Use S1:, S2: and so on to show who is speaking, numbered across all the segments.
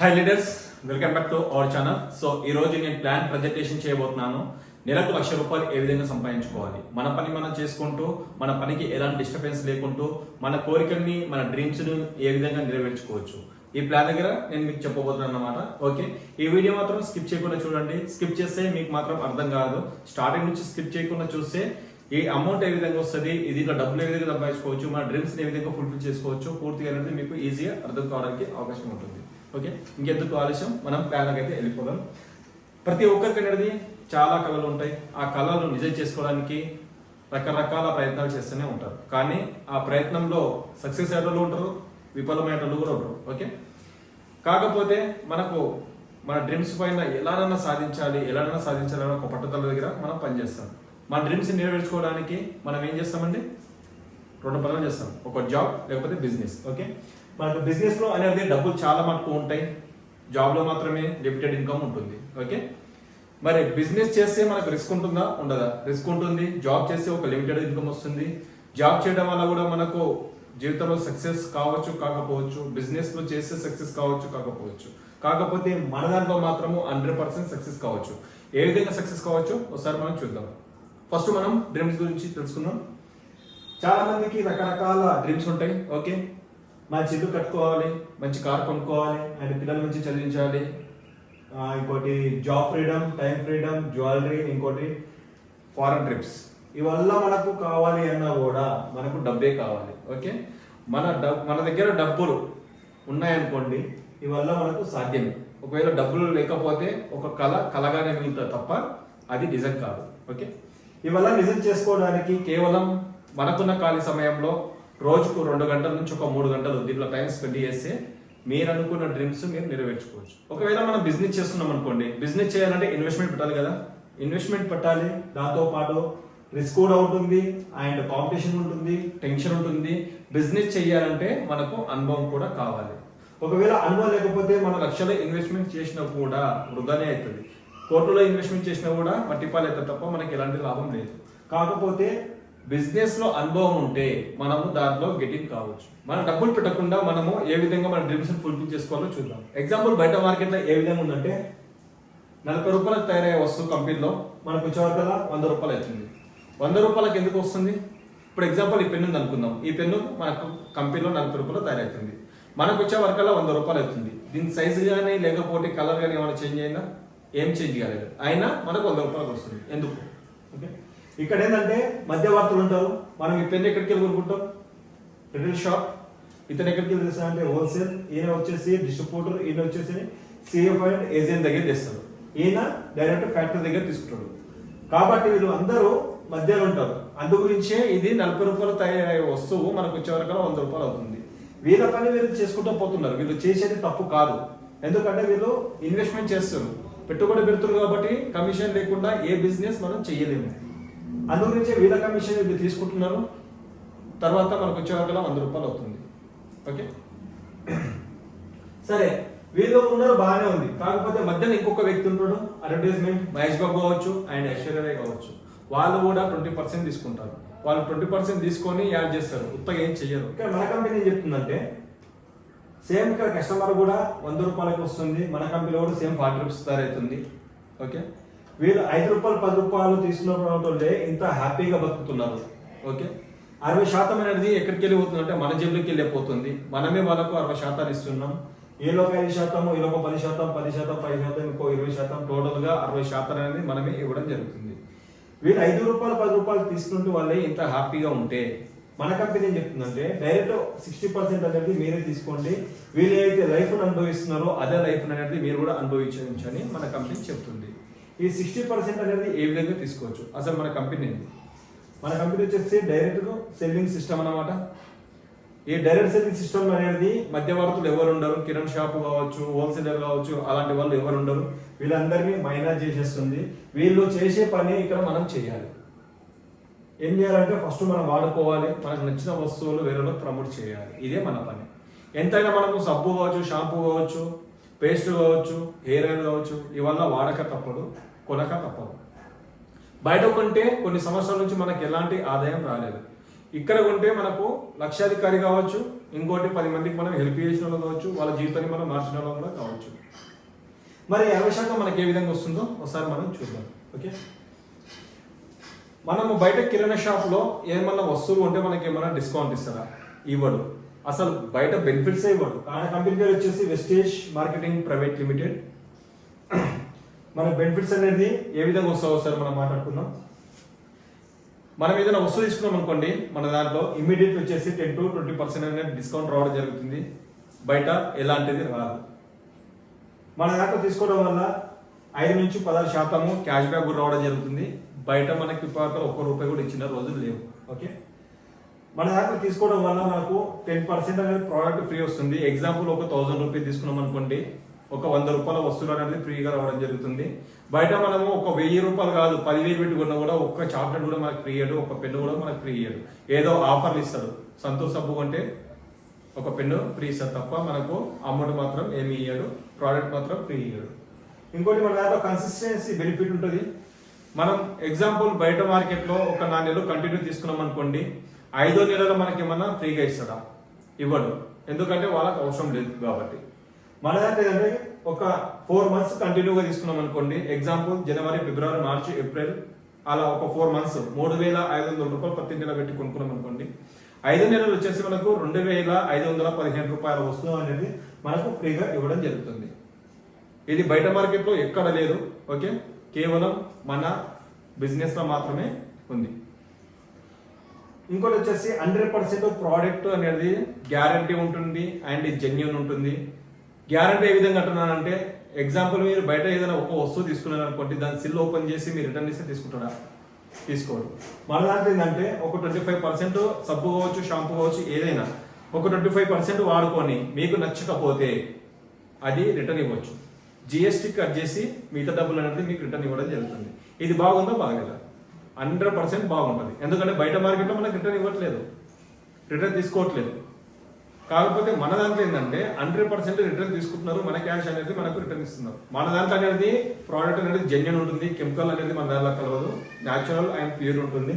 S1: Hi leaders welcome back to our channel so ఈ రోజు నేను ప్లాన్ ప్రజెంటేషన్ చేయబోతున్నాను. నెలకు లక్ష రూపాయలు ఏ విధంగా సంపాదించుకోవాలి? మన పని మనం చేసుకుంటూ మన పనికి ఎలాంటి డిస్టర్బెన్స్ లేకుంటూ మన కోరికల్ని మన డ్రీమ్స్ను ఏ విధంగా నెరవేర్చుకోవచ్చు? ఈ ప్లాన్ దగ్గర నేను మీకు చెప్పబోతున్నాను అనమాట ఓకే ఈ వీడియో మాత్రం స్కిప్ చేయకుండా చూడండి. స్కిప్ చేస్తే మీకు మాత్రం అర్థం కాదు. స్టార్టింగ్ నుంచి స్కిప్ చేయకుండా చూస్తే ఈ అమౌంట్ ఏ విధంగా వస్తుంది దీంట్లో డబ్బులు ఏ విధంగా సంపాదించుకోవచ్చు మన డ్రీమ్స్ ఏ విధంగా ఫుల్ఫిల్ చేసుకోవచ్చు పూర్తిగా అనేది మీకు ఈజీగా అర్థం కావడానికి అవకాశం ఉంటుంది. ఓకే? ఇంకెందుకు ఆలస్యం? మనం ప్లాన్కి అయితే వెళ్ళిపోదాం. ప్రతి ఒక్కరికి అనేది చాలా కళలు ఉంటాయి. ఆ కళలు నిజం చేసుకోవడానికి రకరకాల ప్రయత్నాలు చేస్తూనే ఉంటారు. కానీ ఆ ప్రయత్నంలో సక్సెస్ అయ్యేటోళ్ళు ఉంటారు విఫలమైన వాళ్ళు కూడా ఉంటారు. ఓకే? కాకపోతే మనకు మన డ్రీమ్స్ పైన ఎలానైనా సాధించాలి ఎలానైనా సాధించాలని ఒక పట్టుదల దగ్గర మనం పనిచేస్తాం. మన డ్రీమ్స్ నెరవేర్చుకోవడానికి మనం ఏం చేస్తామండి? రెండు పనులు చేస్తాం. ఒక జాబ్ లేకపోతే బిజినెస్. ఓకే? మనకు బిజినెస్లో అనేది డబ్బులు చాలా మటుకు ఉంటాయి. జాబ్లో మాత్రమే లిమిటెడ్ ఇన్కమ్ ఉంటుంది. ఓకే మరి బిజినెస్ చేస్తే మనకు రిస్క్ ఉంటుందా? ఉండదా? రిస్క్ ఉంటుంది. జాబ్ చేస్తే ఒక లిమిటెడ్ ఇన్కమ్ వస్తుంది. జాబ్ చేయడం వల్ల కూడా మనకు జీవితంలో సక్సెస్ కావచ్చు కాకపోవచ్చు. బిజినెస్లో చేస్తే సక్సెస్ కావచ్చు కాకపోవచ్చు. కాకపోతే మన దాంట్లో మాత్రము హండ్రెడ్ పర్సెంట్ సక్సెస్ కావచ్చు. ఏ విధంగా సక్సెస్ కావచ్చు? ఒకసారి మనం చూద్దాం. ఫస్ట్ మనం డ్రీమ్స్ గురించి తెలుసుకుందాం. చాలా మందికి రకరకాల డ్రీమ్స్ ఉంటాయి. ఓకే మంచి ఇల్లు కట్టుకోవాలి మంచి కార్ కొనుక్కోవాలి అండ్ పిల్లలు మంచి చదివించాలి. ఇంకోటి job freedom time freedom jewellery ఇంకోటి ఫారెన్ ట్రిప్స్ ఇవల్ల మనకు కావాలి అన్నా కూడా మనకు డబ్బే కావాలి ఓకే? మన డబ్ మన దగ్గర డబ్బులు ఉన్నాయనుకోండి ఇవల్ల మనకు సాధ్యమే. ఒకవేళ డబ్బులు లేకపోతే ఒక కళ కళగానే మిగులుతుంది తప్ప అది నిజం కాదు ఓకే? ఇవల్ల నిజం చేసుకోవడానికి కేవలం మనకున్న ఖాళీ సమయంలో రోజుకు రెండు గంటల నుంచి ఒక మూడు గంటలు దీంట్లో టైం స్పెండ్ చేస్తే మీరు అనుకున్న డ్రీమ్స్ మీరు నెరవేర్చుకోవచ్చు. ఒకవేళ మనం బిజినెస్ చేస్తున్నాం అనుకోండి బిజినెస్ చేయాలంటే ఇన్వెస్ట్మెంట్ పెట్టాలి కదా? ఇన్వెస్ట్మెంట్ పెట్టాలి. దాంతో పాటు రిస్క్ కూడా ఉంటుంది అండ్ కాంపిటీషన్ ఉంటుంది టెన్షన్ ఉంటుంది. బిజినెస్ చేయాలంటే మనకు అనుభవం కూడా కావాలి. ఒకవేళ అనుభవం లేకపోతే మన లక్షల ఇన్వెస్ట్మెంట్ చేసినా కూడా వృధానే అవుతుంది. కోట్లలో ఇన్వెస్ట్మెంట్ చేసినా కూడా మట్టిపాలు అవుతుంది తప్ప మనకి ఎలాంటి లాభం లేదు. కాకపోతే బిజినెస్లో అనుభవం ఉంటే మనము దాంట్లో గెటింగ్ కావచ్చు. మనం డబ్బులు పెట్టకుండా మనము ఏ విధంగా మన డ్రీమ్స్ ఫుల్ఫిల్ చేసుకోవాలో చూద్దాం. ఎగ్జాంపుల్ బయట మార్కెట్లో ఏ విధంగా ఉందంటే నలభై రూపాయలకు తయారయ్యే వస్తువు కంపెనీలో మనకు వచ్చేవరకల్లా వంద రూపాయలు అవుతుంది. వంద రూపాయలకు ఎందుకు వస్తుంది? ఇప్పుడు ఎగ్జాంపుల్ ఈ పెన్ను ఉంది అనుకుందాం. ఈ పెన్ను మనకు కంపెనీలో నలభై రూపాయలు తయారవుతుంది. మనకు వచ్చే వరకల్లా వంద రూపాయలు అవుతుంది. దీని సైజు కానీ లేకపోతే కలర్ కానీ ఏమైనా చేంజ్ అయినా ఏం చేంజ్ కాలేదు. అయినా మనకు వంద రూపాయలకు వస్తుంది. ఎందుకు? ఓకే. ఇక్కడ ఏంటంటే మధ్యవర్తులు ఉంటారు. మనం ఈ పెన్ ఎక్కడికి వెళ్ళి కొనుక్కుంటాం? Retail shop. ఇతను ఎక్కడికి వెళ్ళి తెస్తా అంటే హోల్సేల్. ఈయన వచ్చేసి డిస్ట్రిబ్యూటర్ ఈయన వచ్చేసి సిఎఫ్ అండ్ ఏజెంట్ దగ్గర తెస్తాడు. ఈయన డైరెక్ట్ ఫ్యాక్టరీ దగ్గర తీసుకుంటాడు. కాబట్టి వీళ్ళు అందరూ మధ్యలో ఉంటారు. అందు గురించే ఇది నలభై రూపాయలు తయారయ్యే వస్తువు మనకు వచ్చే వరకు వంద రూపాయలు అవుతుంది. వీళ్ళ పని వీళ్ళు చేసుకుంటూ పోతున్నారు. వీళ్ళు చేసేది తప్పు కాదు. ఎందుకంటే వీళ్ళు ఇన్వెస్ట్మెంట్ చేస్తారు. పెట్టుబడి పెడుతున్నారు కాబట్టి కమిషన్ లేకుండా ఏ బిజినెస్ మనం చేయలేము. అందు గురించే వీళ్ళ కమిషన్ వీళ్ళు తీసుకుంటున్నారు. తర్వాత మనకు వచ్చే వంద రూపాయలు అవుతుంది. ఓకే? సరే వీళ్ళు ఉన్నారు బాగానే ఉంది. కాకపోతే మధ్యన ఇంకొక వ్యక్తి ఉంటాడు అడ్వర్టైజ్మెంట్ మహేష్ బాబు కావచ్చు అండ్ ఐశ్వర్య కావచ్చు. వాళ్ళు కూడా ట్వంటీ పర్సెంట్ తీసుకుంటారు. వాళ్ళు ట్వంటీ పర్సెంట్ తీసుకొని యాడ్ చేస్తారు. ఉత్తగా ఏం చెయ్యరు. ఇక్కడ మన కంపెనీ ఏం చెప్తుందంటే సేమ్ ఇక్కడ కస్టమర్ కూడా వంద రూపాయలకు వస్తుంది. మన కంపెనీలో కూడా సేమ్ ఫార్టీ రూపీస్ తయారవుతుంది. అవుతుంది ఓకే? వీళ్ళు ఐదు రూపాయలు పది రూపాయలు తీసుకున్నప్పుడే ఇంత హ్యాపీగా బతుకుతున్నారు. ఓకే? అరవై శాతం అనేది ఎక్కడికి వెళ్ళిపోతుంది అంటే మన జేబులోకి వెళ్ళిపోతుంది. మనమే వాళ్ళకు అరవై శాతాలు ఇస్తున్నాం. ఈలోక ఐదు శాతం ఈలోక పది శాతం పది శాతం పది శాతం ఇంకో ఇరవై శాతం టోటల్గా అరవై శాతం అనేది మనమే ఇవ్వడం జరుగుతుంది. వీళ్ళు ఐదు రూపాయలు పది రూపాయలు తీసుకుంటూ వాళ్ళే ఇంత హ్యాపీగా ఉంటే మన కంపెనీ ఏం చెప్తుందంటే డైరెక్ట్ సిక్స్టీ పర్సెంట్ అనేది మీరే తీసుకోండి. వీళ్ళు ఏదైతే లైఫ్ను అనుభవిస్తున్నారో అదే లైఫ్ అనేది మీరు కూడా అనుభవించని మన కంపెనీ చెప్తుంది. ఈ సిక్స్టీ పర్సెంట్ అనేది ఏ విధంగా తీసుకోవచ్చు? అసలు మన కంపెనీ ఏంది? మన కంపెనీ వచ్చేసి డైరెక్ట్ సెల్లింగ్ సిస్టమ్ అన్నమాట. ఈ డైరెక్ట్ సెల్లింగ్ సిస్టమ్ అనేది మధ్యవర్తులు ఎవరు ఉండరు? కిరణ్ షాప్ కావచ్చు హోల్సేలర్ కావచ్చు అలాంటి వాళ్ళు ఎవరు ఉండరు. వీళ్ళందరినీ మైనా చేసేస్తుంది. వీళ్ళు చేసే పని ఇక్కడ మనం చేయాలి. ఏం చేయాలంటే ఫస్ట్ మనం వాడుకోవాలి. మనకు నచ్చిన వస్తువులు వేరేలో ప్రమోట్ చేయాలి. ఇదే మన పని. ఎంతైనా మనకు సబ్బు కావచ్చు షాంపూ కావచ్చు పేస్ట్ కావచ్చు హెయిర్ ఆయిల్ కావచ్చు ఇవల్ల వాడక తప్పదు కొనక తప్పదు. బయట కొంటే కొన్ని సంవత్సరాల నుంచి మనకు ఎలాంటి ఆదాయం రాలేదు. ఇక్కడ కొంటే మనకు లక్షాధికారి కావచ్చు ఇంకోటి పది మందికి మనం హెల్ప్ చేసిన వాళ్ళు కావచ్చు వాళ్ళ జీవితాన్ని మనం మార్చిన వాళ్ళు కూడా కావచ్చు. మరి అరవై శాతం మనకి ఏ విధంగా వస్తుందో ఒకసారి మనం చూద్దాం ఓకే? మనము బయట కిరాణా షాప్లో ఏమన్నా వస్తువులు ఉంటే మనకి ఏమైనా డిస్కౌంట్ ఇస్తారా? ఇవ్వడు. అసలు బయట బెనిఫిట్స్ ఇవ్వడు ఆయన కంపెనీ పేరు వచ్చేసి వెస్టేజ్ మార్కెటింగ్ ప్రైవేట్ లిమిటెడ్ మన బెనిఫిట్స్ అనేది ఏ విధంగా వస్తావో సార్ మనం మాట్లాడుకుందాం. మనం ఏదైనా వస్తువు తీసుకున్నాం అనుకోండి మన దాంట్లో ఇమీడియట్ వచ్చేసి టెన్ టు ట్వంటీ పర్సెంట్ అనేది డిస్కౌంట్ రావడం జరుగుతుంది. బయట ఎలాంటిది రాదు. మన దాంట్లో తీసుకోవడం వల్ల ఐదు నుంచి పదహారు శాతము క్యాష్ బ్యాక్ కూడా రావడం జరుగుతుంది. బయట మనకి ఒక్క రూపాయి కూడా ఇచ్చిన రోజులు లేవు. ఓకే? మన దాంట్లో తీసుకోవడం వల్ల మనకు టెన్ పర్సెంట్ అనేది ప్రోడక్ట్ ఫ్రీ వస్తుంది. ఎగ్జాంపుల్ ఒక థౌసండ్ రూపీస్ తీసుకున్నాం అనుకోండి. ఒక వంద రూపాయల వస్తువులు అనేది ఫ్రీగా రావడం జరుగుతుంది. బయట మనము ఒక వెయ్యి రూపాయలు కాదు పదివేలు పెట్టుకున్నా కూడా ఒక్క చాక్లెట్ కూడా మనకు ఫ్రీ ఇయ్యడు ఒక పెన్ను కూడా మనకు ఫ్రీ ఇయ్యడు. ఏదో ఆఫర్లు ఇస్తారు సంతోష్ సబ్బు అంటే ఒక పెన్ను ఫ్రీ ఇస్తారు తప్ప మనకు అమౌంట్ మాత్రం ఏమి ఇయ్యడు ప్రోడక్ట్ మాత్రం ఫ్రీ ఇయ్యడు. ఇంకోటి మన దాంట్లో కన్సిస్టెన్సీ బెనిఫిట్ ఉంటుంది. మనం ఎగ్జాంపుల్ బయట మార్కెట్లో ఒక నాణ్యలు కంటిన్యూ తీసుకున్నాం అనుకోండి. ఐదో నెలలో మనకి ఏమన్నా ఫ్రీగా ఇస్తాడా? ఇవ్వడు. ఎందుకంటే వాళ్ళకి అవసరం లేదు కాబట్టి. మన దగ్గర ఏంటంటే ఒక ఫోర్ మంత్స్ కంటిన్యూగా తీసుకున్నాం అనుకోండి. ఎగ్జాంపుల్ జనవరి ఫిబ్రవరి మార్చి ఏప్రిల్ అలా ఒక ఫోర్ మంత్స్ మూడు వేల ఐదు వందల రూపాయలు ప్రతి నెల పెట్టి కొనుక్కున్నాం అనుకోండి. ఐదు నెలలు వచ్చేసి మనకు రెండు వేల ఐదు వందల పదిహేను రూపాయల వస్తువు అనేది మనకు ఫ్రీగా ఇవ్వడం జరుగుతుంది. ఇది బయట మార్కెట్లో ఎక్కడ లేదు. ఓకే? కేవలం మన బిజినెస్లో మాత్రమే ఉంది. ఇంకోటి వచ్చేసి హండ్రెడ్ పర్సెంట్ ప్రోడక్ట్ అనేది గ్యారంటీ ఉంటుంది అండ్ జెన్యున్ ఉంటుంది. గ్యారంటీ ఏ విధంగా అంటున్నానంటే ఎగ్జాంపుల్ మీరు బయట ఏదైనా ఒక వస్తువు తీసుకున్నారు అనుకోండి దాని సిల్ ఓపెన్ చేసి మీరు రిటర్న్ ఇస్తే తీసుకుంటారా? తీసుకోరు. మన దాంట్లో ఏంటంటే ఒక ట్వంటీ ఫైవ్ పర్సెంట్ సబ్బు కావచ్చు షాంపూ కావచ్చు ఏదైనా ఒక ట్వంటీ ఫైవ్ పర్సెంట్ వాడుకొని మీకు నచ్చకపోతే అది రిటర్న్ ఇవ్వచ్చు. జిఎస్టీ కట్ చేసి మిగతా డబ్బులు అనేది మీకు రిటర్న్ ఇవ్వడం జరుగుతుంది. ఇది బాగుందా? బాగలేదా? హండ్రెడ్ పర్సెంట్ బాగుంటుంది. ఎందుకంటే బయట మార్కెట్లో మనకు రిటర్న్ ఇవ్వట్లేదు. రిటర్న్ తీసుకోవట్లేదు. కాకపోతే మన దాంట్లో ఏంటంటే హండ్రెడ్ పర్సెంట్ రిటర్న్ తీసుకుంటున్నారు. మన క్యాష్ అనేది మనకు రిటర్న్ ఇస్తున్నారు. మన దాంట్లో అనేది ప్రోడక్ట్ అనేది జెన్యున్ ఉంటుంది. కెమికల్ అనేది మన దాంట్లో కలవదు. న్యాచురల్ అండ్ ప్యూర్ ఉంటుంది.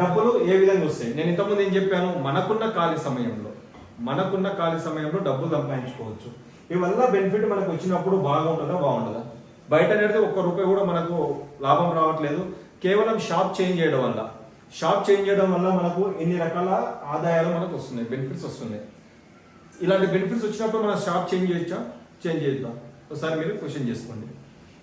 S1: డబ్బులు ఏ విధంగా వస్తాయి? నేను ఇంతకుముందు ఏం చెప్పాను? మనకున్న ఖాళీ సమయంలో మనకున్న ఖాళీ సమయంలో డబ్బులు సంపాదించుకోవచ్చు. ఇవల్ల బెనిఫిట్ మనకు వచ్చినప్పుడు బాగుంటుందా? బాగుంటుందా బయట అనేది ఒక్క రూపాయి కూడా మనకు లాభం రావట్లేదు. కేవలం షాప్ చేంజ్ చేయడం వల్ల. షాప్ చేంజ్ చేయడం వల్ల మనకు ఎన్ని రకాల ఆదాయాలు మనకు వస్తున్నాయి బెనిఫిట్స్ వస్తున్నాయి. ఇలాంటి బెనిఫిట్స్ వచ్చినప్పుడు మనం షాప్ చేంజ్ చేయొచ్చా? చేంజ్ చేద్దాం. ఒకసారి మీరు క్వశ్చన్ చేసుకోండి.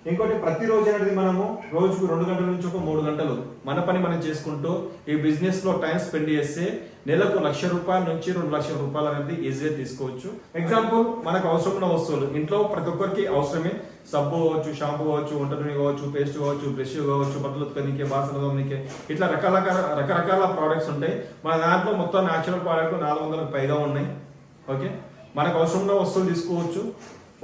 S1: ఇంకోటి ప్రతిరోజు అనేది మనము రోజుకు రెండు గంటల నుంచి ఒక మూడు గంటలు మన పని మనం చేసుకుంటూ ఈ బిజినెస్లో టైం స్పెండ్ చేస్తే నెలకు లక్ష రూపాయల నుంచి రెండు లక్షల రూపాయలు అనేది ఈజీగా తీసుకోవచ్చు. ఎగ్జాంపుల్ మనకు అవసరం ఉన్న వస్తువులు. ఇంట్లో ప్రతి ఒక్కరికి అవసరమే. సబ్బు కావచ్చు షాంపూ కావచ్చు వంట నూనె కావచ్చు పేస్ట్ కావచ్చు బ్రష్ కావచ్చు బట్టలు ఉతకనికే బాసన తోమనికే. ఇట్లా రకరకాల రకరకాల ప్రోడక్ట్స్ ఉంటాయి. మన దాంట్లో మొత్తం న్యాచురల్ ప్రోడక్ట్ నాలుగు వందలకు పైగా ఉన్నాయి. ఓకే మనకు అవసరం ఉన్న వస్తువులు తీసుకోవచ్చు.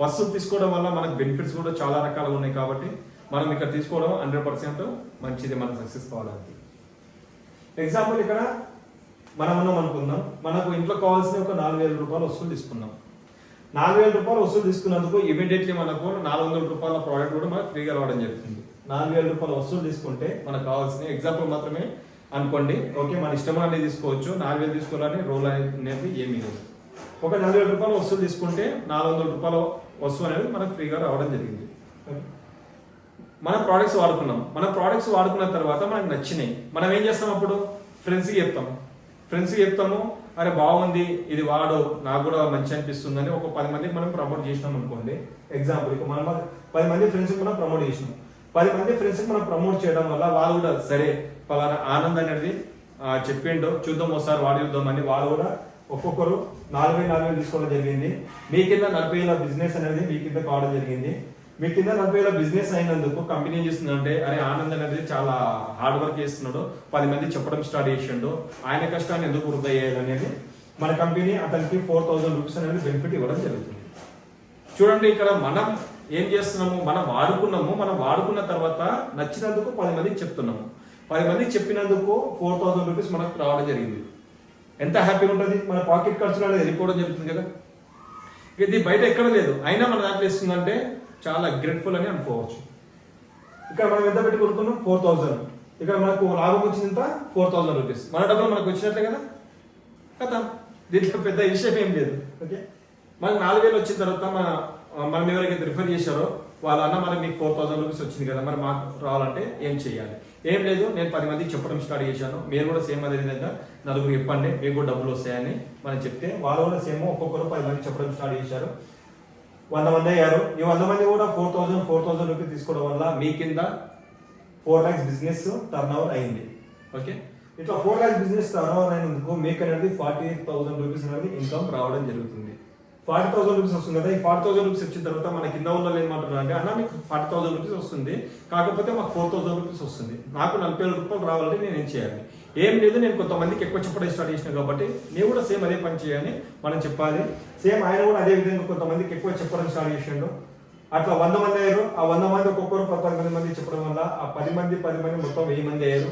S1: వస్తువులు తీసుకోవడం వల్ల మనకు బెనిఫిట్స్ కూడా చాలా రకాలుగా ఉన్నాయి కాబట్టి మనం ఇక్కడ తీసుకోవడం హండ్రెడ్ పర్సెంట్ మంచిది మనం సక్సెస్ కావాలంటే. ఎగ్జాంపుల్ ఇక్కడ మనం ఉన్నాం అనుకుందాం మనకు ఇంట్లో కావాల్సిన ఒక నాలుగు వేల రూపాయలు వస్తువులు తీసుకున్నాం. నాలుగు వేల రూపాయలు వస్తువులు తీసుకున్నందుకు ఇమీడియట్లీ మనకు నాలుగు వందల రూపాయల ప్రోడక్ట్ కూడా మనకు ఫ్రీగా రావడం జరుగుతుంది. నాలుగు వేల రూపాయల వస్తువులు తీసుకుంటే మనకు కావాల్సిన ఎగ్జాంపుల్ మాత్రమే అనుకోండి. ఓకే మన ఇష్టం అనేది తీసుకోవచ్చు. నాలుగు వేలు తీసుకోవాలని రూల్ అనేది ఏమీ లేదు. ఒక నాలుగు వేల రూపాయల వస్తువులు తీసుకుంటే నాలుగు వందల రూపాయలు వస్తువు అనేది మనకు ఫ్రీగా రావడం జరిగింది. మన ప్రోడక్ట్స్ వాడుకున్నాం. మన ప్రోడక్ట్స్ వాడుకున్న తర్వాత మనకు నచ్చినాయి. మనం ఏం చేస్తాం అప్పుడు? ఫ్రెండ్స్కి చెప్తాం. ఫ్రెండ్స్కి చెప్తాము అరే బాగుంది ఇది వాడు నాకు కూడా మంచి అనిపిస్తుంది అని ఒక పది మందికి మనం ప్రమోట్ చేసినాం అనుకోండి. ఎగ్జాంపుల్ ఇక మనం పది మంది ఫ్రెండ్స్కి మనం ప్రమోట్ చేసినాం. పది మంది ఫ్రెండ్స్కి మనం ప్రమోట్ చేయడం వల్ల వాళ్ళు కూడా సరే పలానా ఆనంద్ అనేది ఆ, చెప్పిండు చూద్దాం ఒకసారి వాడి చూద్దాం అని వాళ్ళు కూడా ఒక్కొక్కరు నాలుగు వేలు నాలుగు వేలు తీసుకోవడం జరిగింది. మీ కింద నలభై వేల బిజినెస్ అనేది మీ కింద కావడం జరిగింది. మీ కింద నలభై వేల బిజినెస్ అయినందుకు కంపెనీ చేస్తుందంటే అరే ఆనంద్ అనేది చాలా హార్డ్ వర్క్ చేస్తున్నాడు. పది మంది చెప్పడం స్టార్ట్ చేసిండు. ఆయన కష్టాన్ని ఎందుకు వృధా చేయాలి అనేది మన కంపెనీ అతనికి ఫోర్ థౌసండ్ రూపీస్ అనేది బెనిఫిట్ ఇవ్వడం జరుగుతుంది. చూడండి ఇక్కడ మనం ఏం చేస్తున్నాము మనం వాడుకున్నాము మనం వాడుకున్న తర్వాత నచ్చినందుకు పది మందికి చెప్తున్నాము. పది మందికి చెప్పినందుకు ఫోర్ థౌసండ్ రూపీస్ మనకు రావడం జరిగింది. ఎంత హ్యాపీగా ఉంటుంది? మన పాకెట్ ఖర్చులు అనేది వెళ్ళిపోవడం జరుగుతుంది కదా. ఇది బయట ఎక్కడ లేదు. అయినా మన దాంట్లో ఇస్తుందంటే చాలా గ్రేట్ఫుల్ అని అనుకోవచ్చు. ఇక్కడ మనం ఎంత పెట్టి కొనుక్కున్నాం? ఫోర్ థౌసండ్ ఇక్కడ మనకు లాభం వచ్చింది ఎంత ఫోర్ థౌజండ్ రూపీస్ మన డబ్బులు మనకు వచ్చినట్లే కదా? కదా
S2: దీంట్లో పెద్ద విషయం ఏం లేదు. ఓకే మనకు నాలుగు వేలు వచ్చిన తర్వాత మన మనం ఎవరికైతే రిఫర్ చేశారో వాళ్ళ అన్న మరి మీకు ఫోర్ థౌసండ్ రూపీస్ వచ్చింది కదా మరి మాకు రావాలంటే ఏం చేయాలి? ఏం లేదు నేను పది మందికి చెప్పడం స్టార్ట్ చేశాను. మీరు కూడా సేమ్ అదే విధంగా నలుగురు చెప్పండి మీకు కూడా డబ్బులు వస్తాయని మనం చెప్తే వాళ్ళు కూడా సేమ్ ఒక్కొక్కరు పది మంది చెప్పడం స్టార్ట్ చేశారు. వంద మంది అయ్యారు. ఈ వంద మంది కూడా four thousand four thousand rupees తీసుకోవడం వల్ల మీ కింద four lakhs business turnover అయింది. ఓకే? ఇట్లా four lakhs business turnover అయినందుకు మీకు అనేది ఫార్టీ ఎయిట్ థౌసండ్ రూపీస్ అనేది ఇన్కమ్ రావడం జరుగుతుంది. ఫార్టీ థౌసండ్ రూపీస్ వస్తుంది కదా ఈ ఫార్టీ థౌసండ్ రూపీస్ వచ్చిన తర్వాత మన కింద ఉన్న వాళ్ళు ఏమంటున్నారు అంటే అన్న మీకు ఫార్టీ థౌసండ్ రూపీస్ వస్తుంది. కాకపోతే మాకు ఫోర్ థౌసండ్ రూపీస్ వస్తుంది. నాకు నలభై వేల రూపాయలు రావాలంటే నేను ఏం చేయాలి? ఏం లేదు నేను కొంతమందికి ఎక్కువ చెప్పడం స్టార్ట్ చేసిన కాబట్టి నేను కూడా సేమ్ అదే పని చేయాలని మనం చెప్పాలి. సేమ్ ఆయన కూడా అదే విధంగా కొంతమందికి ఎక్కువ చెప్పడం స్టార్ట్ చేసిండు. అట్లా వంద మంది అయ్యారు. ఆ వంద మంది ఒక్కొక్కరు పది మంది చెప్పడం వల్ల ఆ పది మంది పది మంది మొత్తం వెయ్యి మంది అయ్యారు.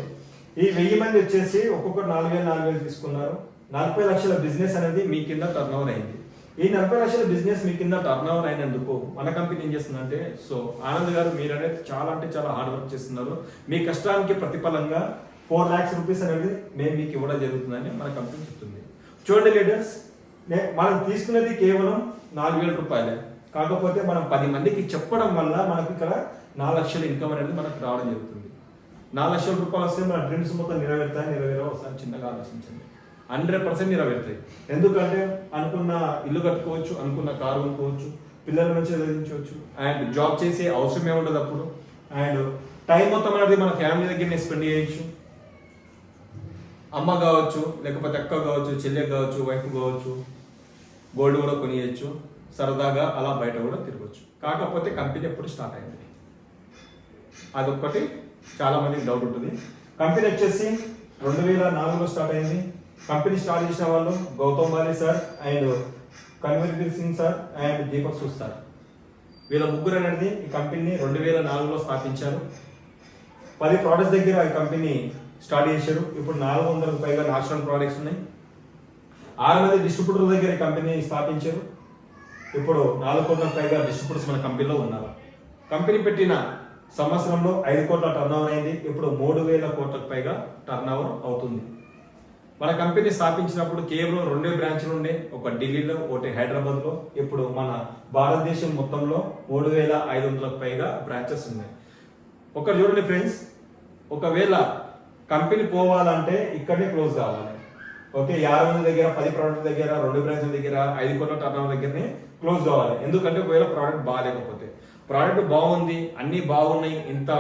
S2: ఈ వెయ్యి మంది వచ్చేసి ఒక్కొక్కరు నాలుగు వేలు నాలుగు వేలు తీసుకున్నారు. నలభై లక్షల బిజినెస్ అనేది మీ కింద టర్న్ ఓవర్ అయింది. ఈ నలభై లక్షల బిజినెస్ మీ కింద టర్న్ ఓవర్ అయినందుకు మన కంపెనీ ఏం చేస్తుందంటే సో ఆనంద్ గారు మీరు అనేది చాలా అంటే చాలా హార్డ్ వర్క్ చేస్తున్నారు. మీ కష్టానికి ప్రతిఫలంగా ఫోర్ లాక్స్ రూపీస్ అనేది మేము మీకు ఇవ్వడం జరుగుతుందని మన కంపెనీ చెప్తుంది. చూడండి లీడర్స్ మనం తీసుకున్నది కేవలం నాలుగు వేల రూపాయలే. కాకపోతే మనం పది మందికి చెప్పడం వల్ల మనకు ఇక్కడ నాలుగు లక్షల ఇన్కమ్ అనేది మనకు రావడం జరుగుతుంది. నాలుగు లక్షల రూపాయలు వస్తే మన డ్రీమ్స్ మొత్తం నెరవేరుతాయి నెరవేరో వస్తాయని చిన్నగా ఆలోచించండి. హండ్రెడ్ పర్సెంట్ నెరవేరుతాయి ఎందుకంటే అనుకున్న ఇల్లు కట్టుకోవచ్చు అనుకున్న కారు కొనుక్కోవచ్చు పిల్లల నుంచి చదివించవచ్చు. అండ్ జాబ్ చేసే అవసరమే ఉండదు అప్పుడు. అండ్ టైం మొత్తం అనేది మన ఫ్యామిలీ దగ్గరనే స్పెండ్ చేయొచ్చు. అమ్మ కావచ్చు లేకపోతే అక్క కావచ్చు చెల్లె కావచ్చు వైఫ్ కావచ్చు గోల్డ్ కూడా కొనియచ్చు సరదాగా అలా బయట కూడా తిరగచ్చు. కాకపోతే కంపెనీ ఎప్పుడు స్టార్ట్ అయింది. అదొక్కటి చాలా మందికి డౌట్ ఉంటుంది. కంపెనీ వచ్చేసి రెండు వేల నాలుగులో స్టార్ట్ అయింది. కంపెనీ స్టార్ట్ చేసిన వాళ్ళు Gautam Bali sir and Kanwar Singh sir and Deepak Sood sir. వీళ్ళ ముగ్గురు అనేది ఈ కంపెనీని రెండు వేల నాలుగులో స్థాపించారు. పది ప్రోడక్ట్స్ దగ్గర ఈ కంపెనీ స్టార్ట్ చేశారు. ఇప్పుడు నాలుగు వందలకు పైగా నేషనల్ ప్రోడక్ట్స్ ఉన్నాయి. ఆరు మంది డిస్ట్రిబ్యూటర్ దగ్గర ఈ కంపెనీ స్థాపించారు. ఇప్పుడు నాలుగు కోట్ల పైగా డిస్ట్రిబ్యూటర్స్ మన కంపెనీలో ఉన్నారు. కంపెనీ పెట్టిన సంవత్సరంలో ఐదు కోట్ల టర్న్ ఓవర్ అయింది. ఇప్పుడు మూడు వేల కోట్లకు పైగా టర్న్ ఓవర్ అవుతుంది. మన కంపెనీ స్థాపించినప్పుడు కేవలం రెండే బ్రాంచ్లు ఉండే. ఒక ఢిల్లీలో ఒకటి హైదరాబాద్లో. ఇప్పుడు మన భారతదేశం మొత్తంలో మూడు వేల ఐదు వందలకు పైగా బ్రాంచెస్ ఉన్నాయి. ఒకటి చూడండి ఫ్రెండ్స్. ఒకవేళ కంపెనీ పోవాలంటే ఇక్కడే క్లోజ్ కావాలి. ఓకే యాభై మంది దగ్గర పది ప్రోడక్ట్ దగ్గర రెండు బ్రాంచ్ల దగ్గర ఐదు కోట్ల టర్న్ దగ్గరనే క్లోజ్ కావాలి. ఎందుకంటే ఒకవేళ ప్రోడక్ట్ బాగాలేకపోతే. ప్రోడక్ట్ బాగుంది అన్నీ బాగున్నాయి ఇంత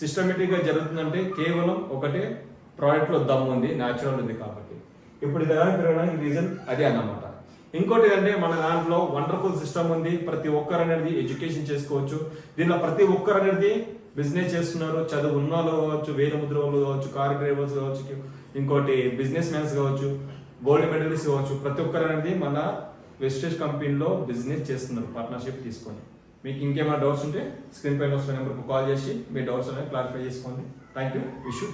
S2: సిస్టమేటిక్గా జరుగుతుందంటే కేవలం ఒకటే ప్రోడక్ట్లో దమ్ ఉంది న్యాచురల్ ఉంది కాబట్టి. ఇప్పుడు ఇది పెరగడానికి రీజన్ అదే అన్నమాట. ఇంకోటి ఏంటంటే మన దాంట్లో వండర్ఫుల్ సిస్టమ్ ఉంది. ప్రతి ఒక్కరు అనేది ఎడ్యుకేషన్ చేసుకోవచ్చు. దీనిలో ప్రతి ఒక్కరు అనేది బిజినెస్ చేస్తున్నారు. చదువు ఉన్న వాళ్ళు కావచ్చు వేద ముద్ర వాళ్ళు కావచ్చు కార్ డ్రైవర్స్ కావచ్చు ఇంకోటి బిజినెస్ మ్యాన్స్ కావచ్చు గోల్డ్ మెడలిస్ట్ కావచ్చు. ప్రతి ఒక్కరు అనేది మన వెస్టేజ్ కంపెనీలో బిజినెస్ చేస్తున్నారు పార్ట్నర్షిప్ తీసుకొని. మీకు ఇంకేమైనా డౌట్స్ ఉంటే స్క్రీన్ పైన వస్తున్న నెంబర్కి కాల్ చేసి మీ డౌట్స్ అనేవి క్లారిఫై చేసుకోండి. Thank you wish you